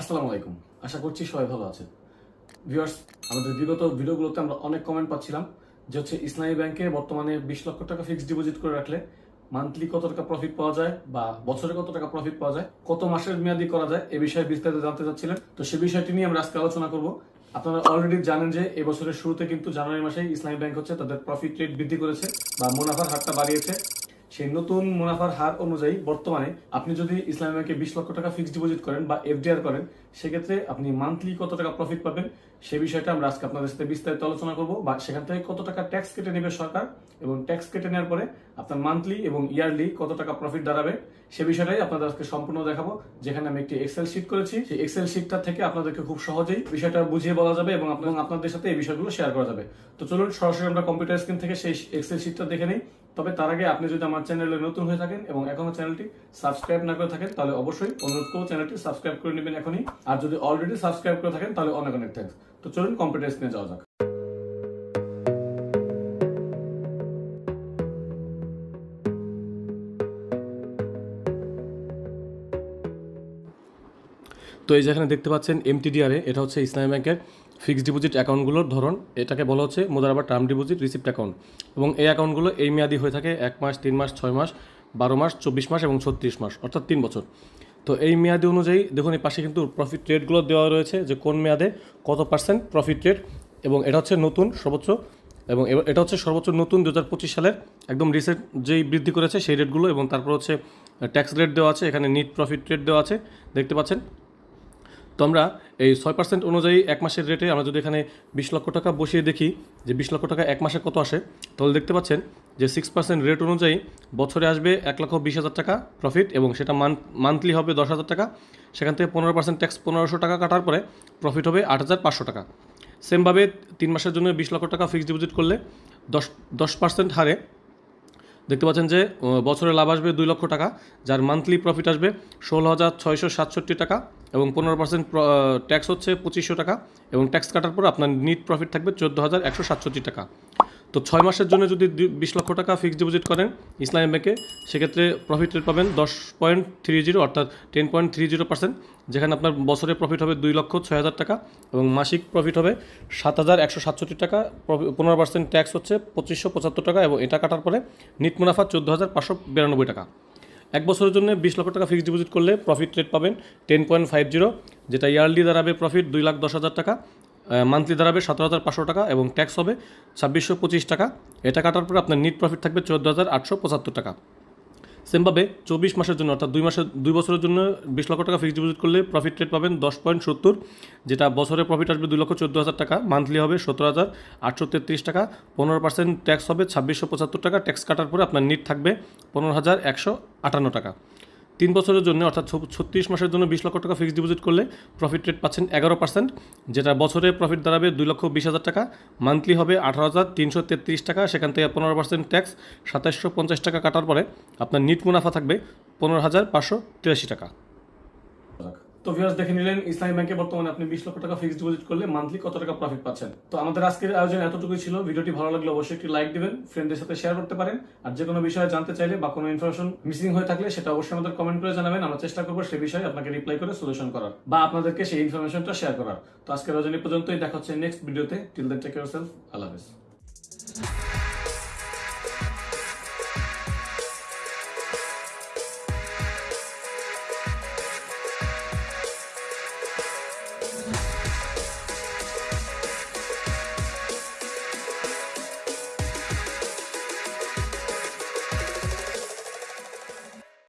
আসসালামু আলাইকুম। আশা করছি সবাই ভালো আছেন। ভিউয়ার্স, আমাদের বিগত ভিডিওগুলোতে আমরা অনেক কমেন্ট পাচ্ছিলাম যে হচ্ছে ইসলামী ব্যাংকে বর্তমানে বিশ লক্ষ টাকা ফিক্সড ডিপোজিট করে রাখলে মান্থলি কত টাকা প্রফিট পাওয়া যায় বা বছরে কত টাকা প্রফিট পাওয়া যায়, কত মাসের মেয়াদি করা যায়, এ বিষয়ে বিস্তারিত জানতে চাচ্ছিলেন। তো সে বিষয়টি নিয়ে আমরা আজকে আলোচনা করব। আপনারা অলরেডি জানেন যে এবছরের শুরুতে কিন্তু জানুয়ারি মাসে ইসলামী ব্যাংক হচ্ছে তাদের প্রফিট রেট বৃদ্ধি করেছে বা মুনাফার হারটা বাড়িয়েছে। সেই নতুন মুনাফার হার অনুযায়ী বর্তমানে আপনি যদি ইসলামী ব্যাংকে বিশ লক্ষ টাকা ফিক্সড ডিপোজিট করেন বা এফডিআর করেন সেক্ষেত্রে আপনি মান্থলি কত টাকা প্রফিট পাবেন, সে বিষয়টা আমরা আজকে আপনাদের সাথে বিস্তারিত আলোচনা করব বা সেখান থেকে কত টাকা ট্যাক্স কেটে নেবে সরকার এবং ট্যাক্স কেটে নেওয়ার পরে আপনার মান্থলি এবং ইয়ারলি কত টাকা প্রফিট দাঁড়াবে, সে বিষয়টাই আপনাদের আজকে সম্পূর্ণ দেখাবো। যেখানে আমি একটি এক্সেল শিট করেছি, সেই এক্সেল শিটটা থেকে আপনাদেরকে খুব সহজেই বিষয়টা বুঝিয়ে বলা যাবে এবং আপনাদের সাথে এই বিষয়গুলো শেয়ার করা যাবে। তো চলুন সরাসরি আমরা কম্পিউটার স্ক্রিন থেকে সেই এক্সেল শিটটা দেখে নিই। তবে তার আগে আপনি যদি আমার চ্যানেলে নতুন হয়ে থাকেন এবং এখনও চ্যানেলটি সাবস্ক্রাইব না করে থাকেন, তাহলে অবশ্যই অনুরোধ করব চ্যানেলটি সাবস্ক্রাইব করে নেবেন এখনই। আর যদি অলরেডি সাবস্ক্রাইব করে থাকেন, তাহলে অনেক অনেক থ্যাংকস তো চলুন কম্পিউটার স্ক্রিনে যাওয়া যাক। তো এই যেখানে দেখতে পাচ্ছেন এমটিডিআরে এটা হচ্ছে ইসলামী ব্যাংকের ফিক্সড ডিপোজিট অ্যাকাউন্টগুলোর ধরন। এটাকে বলা হচ্ছে মোদারাবার টার্ম ডিপোজিট রিসিপ্ট অ্যাকাউন্ট এবং এই অ্যাকাউন্টগুলো এই মেয়াদি হয়ে থাকে এক মাস, তিন মাস, ছয় মাস, বারো মাস, চব্বিশ মাস এবং ছত্রিশ মাস, অর্থাৎ তিন বছর। তো এই মেয়াদি অনুযায়ী, দেখুন এই পাশে কিন্তু প্রফিট রেটগুলো দেওয়া রয়েছে যে কোন মেয়াদে কত পার্সেন্ট প্রফিট রেট এবং এটা হচ্ছে নতুন, সর্বোচ্চ, এবং এটা হচ্ছে সর্বোচ্চ নতুন দু হাজার পঁচিশ সালের একদম রিসেন্ট যেই বৃদ্ধি করেছে সেই রেটগুলো এবং তারপর হচ্ছে ট্যাক্স রেট দেওয়া আছে, এখানে নিট প্রফিট রেট দেওয়া আছে, দেখতে পাচ্ছেন। তো আমরা এই ছয় পার্সেন্ট অনুযায়ী এক মাসের রেটে আমরা যদি এখানে বিশ লক্ষ টাকা বসিয়ে দেখি যে বিশ লক্ষ টাকা এক মাসে কত আসে, তাহলে দেখতে পাচ্ছেন যে সিক্স পার্সেন্ট রেট অনুযায়ী বছরে আসবে এক লক্ষ বিশ হাজার টাকা প্রফিট এবং সেটা মান্থলি হবে দশ হাজার টাকা। সেখান থেকে পনেরো পার্সেন্ট ট্যাক্স পনেরোশো টাকা কাটার পরে প্রফিট হবে আট হাজার পাঁচশো টাকা। সেমভাবে তিন মাসের জন্য বিশ লক্ষ টাকা ফিক্সড ডিপোজিট করলে দশ দশ পার্সেন্ট হারে দেখতে পাচ্ছেন যে বছরে লাভ আসবে দুই লক্ষ টাকা, যার মান্থলি প্রফিট আসবে ষোলো হাজার ছয়শো সাতষট্টি টাকা। এবং পনেরো পার্সেন্ট ট্যাক্স হচ্ছে পঁচিশশো টাকা এবং ট্যাক্স কাটার পর আপনার নিট প্রফিট থাকবে চোদ্দ হাজার একশো সাতষট্টি টাকা। তো ছয় মাসের জন্য যদি বিশ লক্ষ টাকা ফিক্সড ডিপোজিট করেন ইসলামী ব্যাংকে, সেক্ষেত্রে প্রফিট রেট পাবেন দশ পয়েন্ট থ্রি জিরো অর্থাৎ ten point three zero percent যেখানে আপনার বছরে প্রফিট হবে দুই লক্ষ ছয় হাজার টাকা এবং মাসিক প্রফিট হবে সাত হাজার একশো সাতষট্টি টাকা। পনেরো পার্সেন্ট ট্যাক্স হচ্ছে পঁচিশশো পঁচাত্তর টাকা এবং এটা কাটার পরে নিট মুনাফা চোদ্দ হাজার পাঁচশো বিরানব্বই টাকা। এক বছরের জন্য বিশ লক্ষ টাকা ফিক্সড ডিপোজিট করলে প্রফিট রেট পাবেন টেন পয়েন্ট ফাইভ জিরো যেটা ইয়ারলি দাঁড়াবে প্রফিট দুই লাখ দশ হাজার টাকা মান্থলি দাঁড়াবে সতেরো হাজার পাঁচশো টাকা এবং ট্যাক্স হবে ছাব্বিশশো পঁচিশ টাকা। এটা কাটার পরে আপনার নিট প্রফিট থাকবে চোদ্দ হাজার আটশো পঁচাত্তর টাকা। সেমভাবে চব্বিশ মাসের জন্য, অর্থাৎ দুই মাসের, দুই বছরের জন্য বিশ লক্ষ টাকা ফিক্সড ডিপোজিট করলে প্রফিট রেট পাবেন দশ পয়েন্ট সত্তর, যেটা বছরে প্রফিট আসবে দুই লক্ষ চোদ্দ হাজার টাকা মান্থলি হবে সতেরো হাজার আটশো তেত্রিশ টাকা, পনেরো পার্সেন্ট ট্যাক্স হবে ছাব্বিশশো পঁচাত্তর টাকা ট্যাক্স কাটার পরে আপনার নিট থাকবে পনেরো হাজার একশো আটান্ন টাকা। তিন বছরের জন্য, অর্থাৎ ছত্রিশ মাসের জন্য বিশ লক্ষ টাকা ফিক্সড ডিপোজিট করলে প্রফিট রেট পাচ্ছেন এগারো পার্সেন্ট যেটা বছরে প্রফিট দাঁড়াবে দুই লক্ষ বিশ হাজার টাকা। মান্থলি হবে আঠারো হাজার তিনশো তেত্রিশ টাকা, সেখান থেকে পনেরো পার্সেন্ট ট্যাক্স সাতাশশো পঞ্চাশ টাকা কাটার পরে আপনার নিট মুনাফা থাকবে পনেরো হাজার পাঁচশো তিরাশি টাকা। তো ভিউয়ার্স দেখে নিলেন, ইসলামী ব্যাংকে বর্তমানে আপনি বিশ লক্ষ টাকা ফিক্সড ডিপোজিট করলে মান্থলি কত টাকা প্রফিট পাচ্ছেন? তো আমাদের আজকের আয়োজন এতটুকুই ছিল। ভিডিওটি ভালো লাগলে অবশ্যই একটি লাইক দিবেন ফ্রেন্ডের সাথে শেয়ার করতে পারেন। আর যে কোনো বিষয়ে জানতে চাইলে বা কোনো ইনফরমেশন মিসিং হয়ে থাকলে সেটা অবশ্যই আমাদের কমেন্ট করে জানাবেন। আমরা চেষ্টা করব সে বিষয়ে আপনাকে রিপ্লাই করে সলিউশন করার বা আপনাদেরকে সেই ইনফরমেশনটা শেয়ার করার। তো আজকের আয়োজন পর্যন্তই। দেখা হচ্ছে নেক্সট ভিডিওতে টিল দেন টেক ইউরসেলফ আল্লাহ হাফেজ।